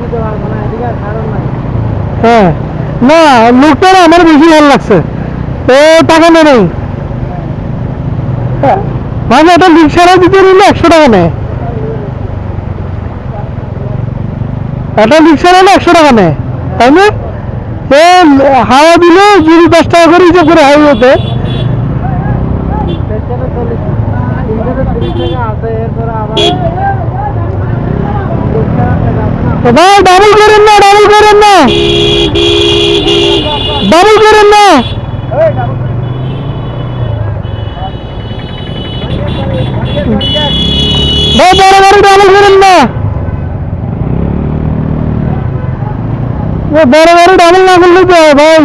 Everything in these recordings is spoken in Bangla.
দিতে পারব না এদিকে কারণ নাই। হ্যাঁ। না লোকটা আমার বেশি ভালো লাগছে। ও টাকা নেই নেই। হ্যাঁ, মানে এটা রিক্সারা দিতে নিলে একশো টাকা নেয়। এটা রিক্সারা নিলে একশো টাকা নেয়। তাই না? এ হাওয়া দিলে যদি দশ টাকা করে হিসাব করে হাইওয়েতে আছে এরপরে আবার ভাই ডাবল করেন না ডাবল করেন না। ডাবল করেন না। ভাই বড় গাড়ি ডাবল করেন না। বড় গাড়ি ডাবল না করলে ভাই।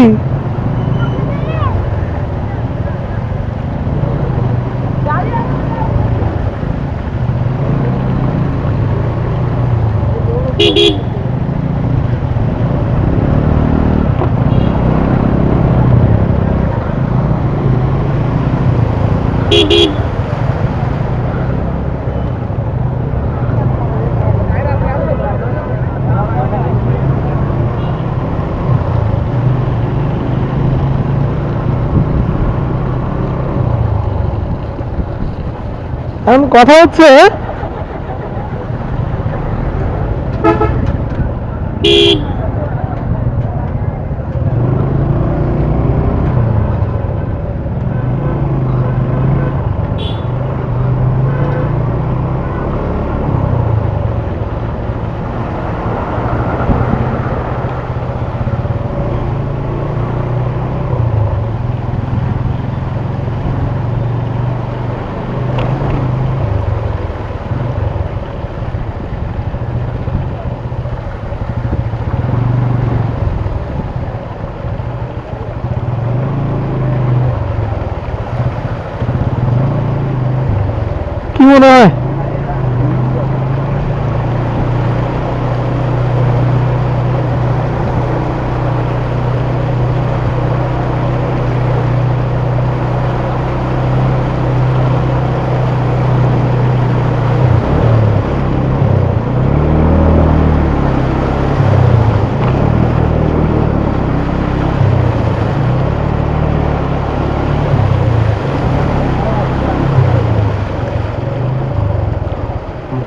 এখন কথা হচ্ছে কি মনে হয়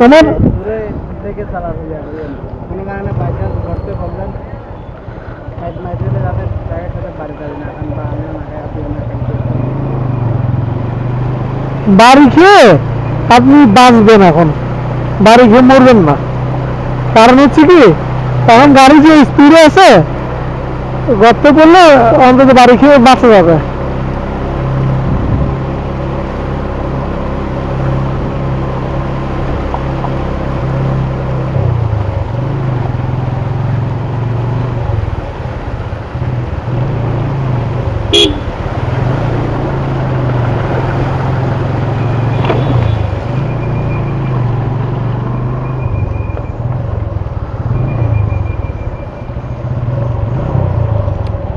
সাথে বাড়ি খেয়ে আপনি বাঁচবেন এখন। বাড়ি খেয়ে মরবেন না। কারণ হচ্ছে কি এখন গাড়ি যে স্পিডে আছে গর্তে পড়লে অন্তত বাড়ি খেয়ে বাঁচা যাবে।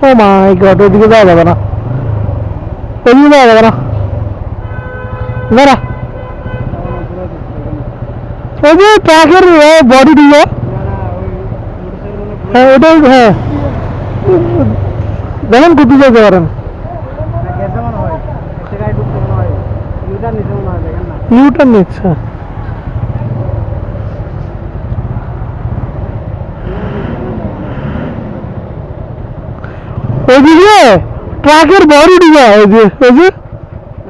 ও মাই গড ওইদিকে যাওয়া যাবে না। ওইদিকে যাওয়া যাবে না। না ওই যে ট্রাকের বডি দিয়ে হ্যাঁ ওটাই হ্যাঁ। দেখেন কোথায় যেতে পারেন। গেছে মনে হয় সে গাড়ি ঢুকতে মনে হয় ইউটার নিচে মনে হয় দেখেন না ইউটার নিচ্ছে ওইদিকে ট্রাকের বডি ডিগা ওই যে ওই যে।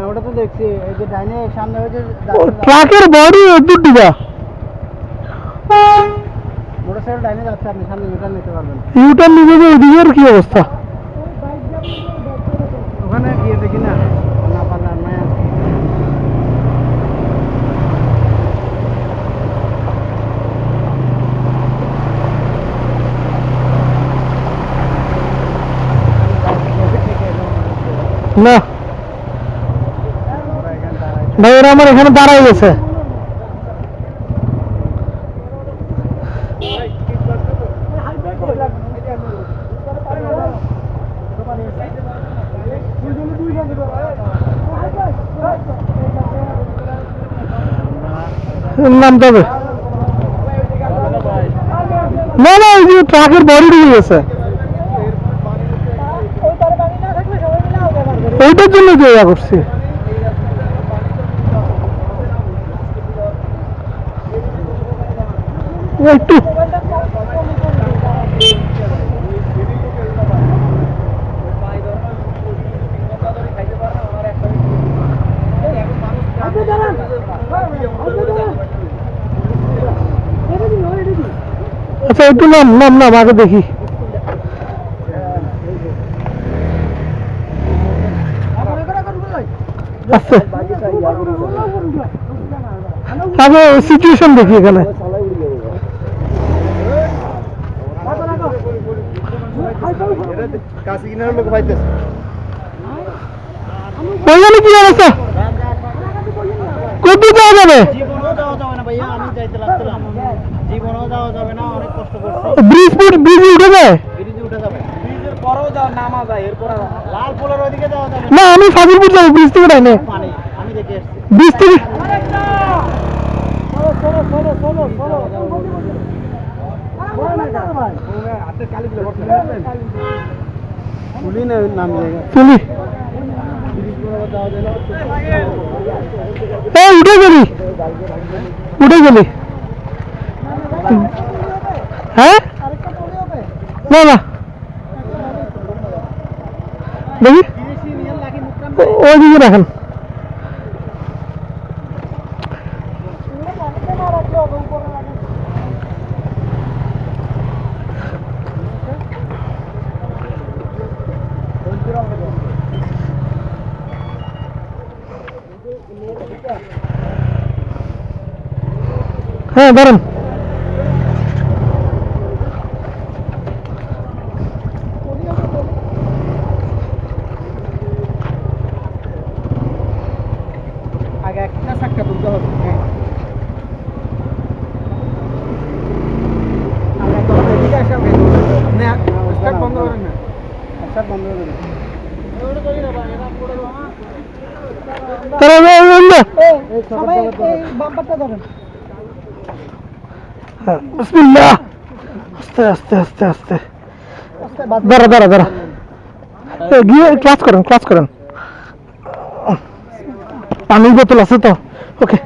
ওটা তো দেখছি। এই যে ডাইনে সামনে ওই যে ট্রাকের বডি দূর ডিগা মোটরসাইকেল ডাইনে যাচ্ছে আপনি সামনে ইউটার নিতে পারবেন। ইউটার নিয়ে যে ওইদিকের কি অবস্থা ওখানে গিয়ে দেখি না না পারলে আর নাই আর। না। ভাই ওরা আমার এখানে দাঁড়াই গেছে। না না ওই যে ট্রাকের বডি গেছে। ওইটার জন্য তো ইয়া করছি। একটু। আচ্ছা একটু নাম নাম নাম আগে দেখি আচ্ছা আগে সিচুয়েশন দেখি এখানে। ওইখানে কি অবস্থা? কত যাওয়া যাবে ব্রিজ উঠে যায় না। আমি ফাজিলপুর যাব ব্রিজ থেকে ডাইনে ব্রিজ থেকে উঠে গেলি। উঠে গেলি। হ্যাঁ? না না। দেখি ও- ওইদিকে রাখেন হ্যাঁ দাঁড়ান আগে একটা চাক্কা তুলতে হবে। স্টার্ট বন্ধ করেন না। বন্ধ ধরেন। হ্যাঁ আস্তে আস্তে আস্তে আস্তে। দাঁড়া দাঁড়া দাঁড়া। ক্লাস করেন ক্লাস করেন। পানির বোতল আছে তো? ওকে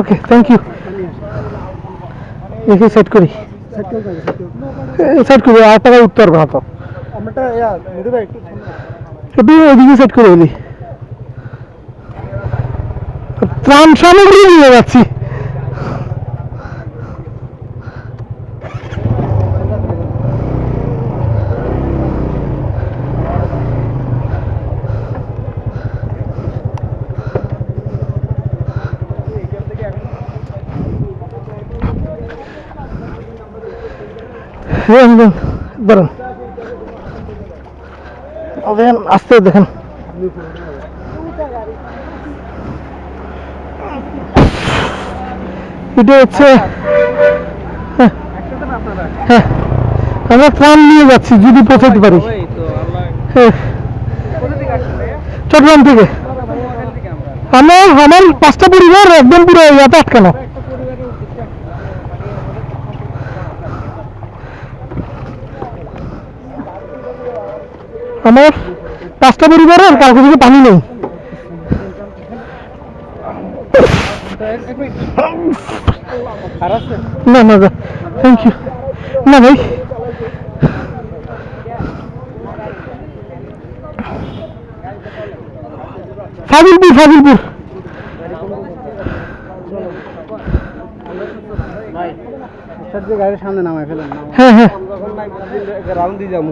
ওকে থ্যাংক ইউ দেখি সেট করি। সেট করি, আর টাকা উত্তর পারবে না একটু ওইদিকে সেট করে এলি। ত্রাণ সামগ্রী নিয়ে যাচ্ছি। হ্যাঁ দেখেন আস্তে দেখেন। এটা হচ্ছে হ্যাঁ, হ্যাঁ আমরা ত্রাণ নিয়ে যাচ্ছি যদি পৌঁছাতে পারি। হ্যাঁ, চট্টগ্রাম থেকে। আমার আমার পাঁচটা পরিবার একদম পুরো ইয়াতে আটকানো। আমার পাঁচটা পরিবারের কালকে থেকে পানি নেই। না না থ্যাংক ইউ না ভাই। ফাজিলপুর ফাজিলপুর। গাড়ির সামনে নামাই ফেলেন। হ্যাঁ হ্যাঁ। রাউন্ড দিয়ে যাব।